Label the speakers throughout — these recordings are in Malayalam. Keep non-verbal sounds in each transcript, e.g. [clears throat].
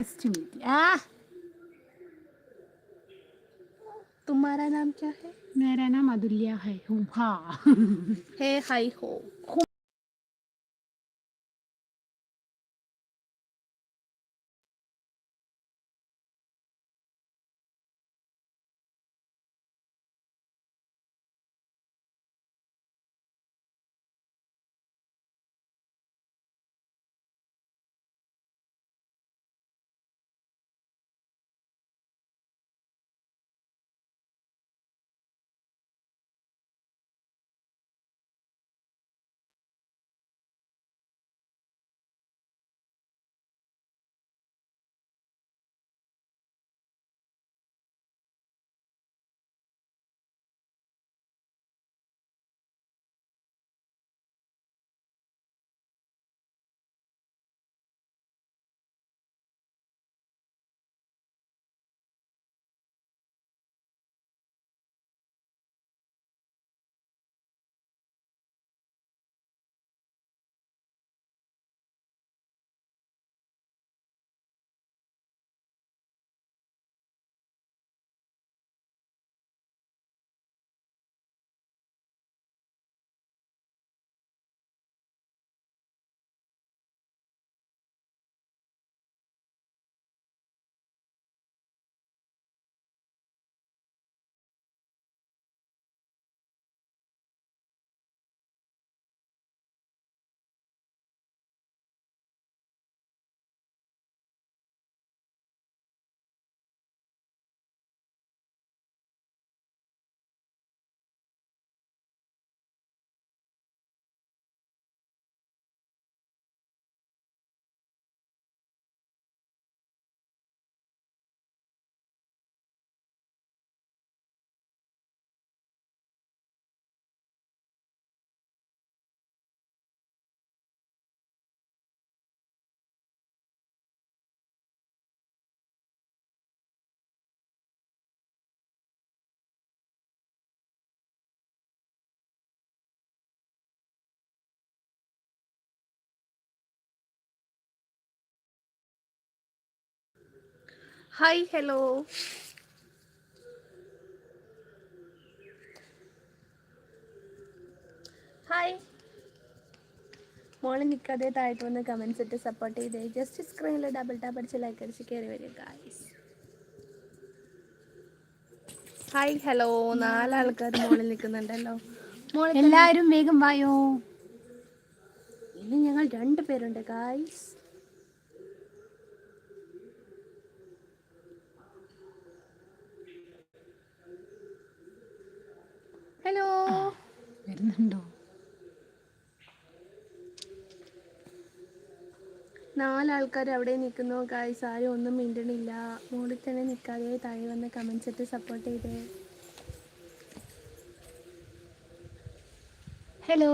Speaker 1: Nice to meet you. Ah,
Speaker 2: तुम्हारा नाम क्या है?
Speaker 1: मेरा नाम अदुल्या है। हूँ। हाँ। [laughs]
Speaker 2: हे हाई हो। Hi hello. ഹായ്. മോളെ നിൽക്കാതെ താഴോട്ട് വന്ന് കമൻസ് ഇട്ട് സപ്പോർട്ട് ചെയ്തേ. ജസ്റ്റ് സ്ക്രീനിൽ ഡബിൾ ടാപ്പ് അടിച്ച് ലൈക്ക് അടിച്ച് കയറി വരിക ഗായ്സ് ഹായ് ഹലോ. നാലാൾക്കാർ മോളിൽ നിൽക്കുന്നുണ്ടല്ലോ മോളിൽ
Speaker 1: എല്ലാവരും വേഗം വായോ.
Speaker 2: ഇന്ന് ഞങ്ങൾ രണ്ട് പേരുണ്ട് ഗായ്സ് ഹലോ.
Speaker 1: വരുന്നുണ്ടോ?
Speaker 2: നാലാൾക്കാർ അവിടെ നിൽക്കുന്നു. ഗായ്സ് ആരും ഒന്നും മിണ്ടണില്ല. മുകളിൽ തന്നെ നിൽക്കാതെ താഴെ വന്ന് കമൻസ് ഇട്ട് സപ്പോർട്ട് ചെയ്തേ.
Speaker 1: ഹലോ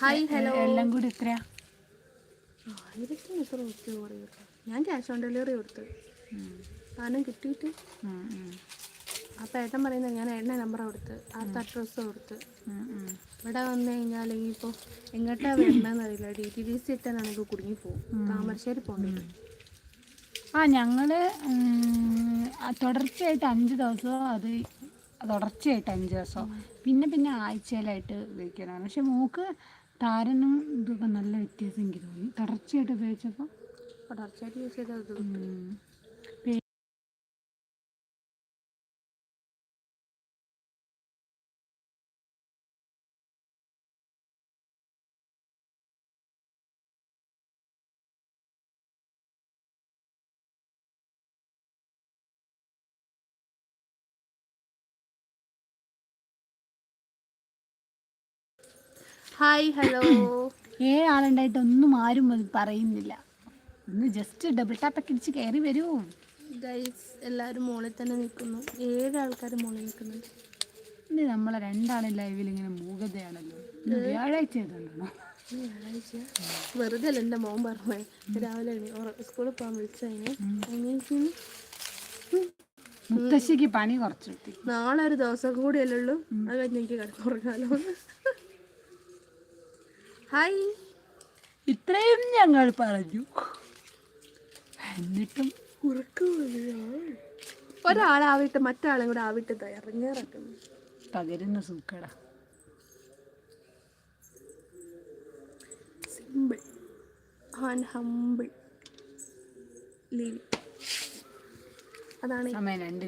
Speaker 2: ഹായ് ഹലോ
Speaker 1: എല്ലാം കൂടി ഇത്രയാ
Speaker 2: ആയിരത്തി എത്ര റുപ്യ പറയും ഞാൻ ക്യാഷ് ഓൺ ഡെലിവറി കൊടുത്തു. സാധനം കിട്ടിയിട്ട്. അപ്പം ഏട്ടൻ പറയുന്നത് ഞാൻ ഏട്ടന്റെ നമ്പർ കൊടുത്ത്. ആ അഡ്രസ്സ് കൊടുത്ത്. ഇവിടെ വന്നു കഴിഞ്ഞാൽ ഇനിയിപ്പോൾ എങ്ങോട്ടാ വരണമെന്ന് അറിയില്ല. ഡി ടി ഡി സി എത്താനാണെങ്കിൽ കുടുങ്ങി പോകും. താമരശ്ശേരി പോകേണ്ടി
Speaker 1: ആ ഞങ്ങൾ തുടർച്ചയായിട്ട് അഞ്ച് ദിവസം അത് തുടർച്ചയായിട്ട് അഞ്ച് ദിവസം. പിന്നെ പിന്നെ ആഴ്ചയിലായിട്ട് വെക്കാനാണ് പക്ഷെ മൂക്ക് താരനും ഇതൊക്കെ നല്ല വ്യത്യാസം എനിക്ക് തോന്നി. തുടർച്ചയായിട്ട് ഉപയോഗിച്ചപ്പോൾ
Speaker 2: തുടർച്ചയായിട്ട് യൂസ് ചെയ്തത് ഹായ് ഹലോ [clears throat]
Speaker 1: ഏഴാളുണ്ടായിട്ട് ഒന്നും ആരും പറയുന്നില്ല. ഒന്ന് ജസ്റ്റ് ഡബിൾ ടാപ്പൊക്കെ ഇടിച്ച് കയറി വരൂ.
Speaker 2: ഗൈസ് എല്ലാവരും മുകളിൽ തന്നെ നിൽക്കുന്നു. ഏഴ് ആൾക്കാർ മുകളിൽ നിൽക്കുന്നു.
Speaker 1: ഇനി നമ്മളെ രണ്ടാളും ലൈവിൽ ഇങ്ങനെ മൂകതയാണല്ലോ. വ്യാഴാഴ്ച
Speaker 2: ഞായറാഴ്ച വെറുതെ അല്ല എന്റെ മോൻ പറഞ്ഞേ. രാവിലെ സ്കൂളിൽ പോകാൻ വിളിച്ചതിന്. എണീച്ച്
Speaker 1: മുത്തശ്ശിക്ക് പണി കുറച്ച് കിട്ടി.
Speaker 2: നാളെ ഒരു ദിവസം കൂടിയല്ലേ ഉള്ളൂ. അത് കഴിഞ്ഞ് എനിക്ക് കിടന്നുറങ്ങാലോ ഹായ്
Speaker 1: ഇത്രയും ഞങ്ങൾ പറഞ്ഞു. എന്നിട്ടും
Speaker 2: ഒരാളാവിട്ട് മറ്റാളെ കൂടെ ആവിട്ട് ഇറങ്ങേറക്കുന്നു
Speaker 1: പകരുന്ന സൂക്കട.
Speaker 2: സിമ്പിൾ ആൻഡ് ഹമ്പിൾ ലീവ് അതാണ്
Speaker 1: സമയം രണ്ട്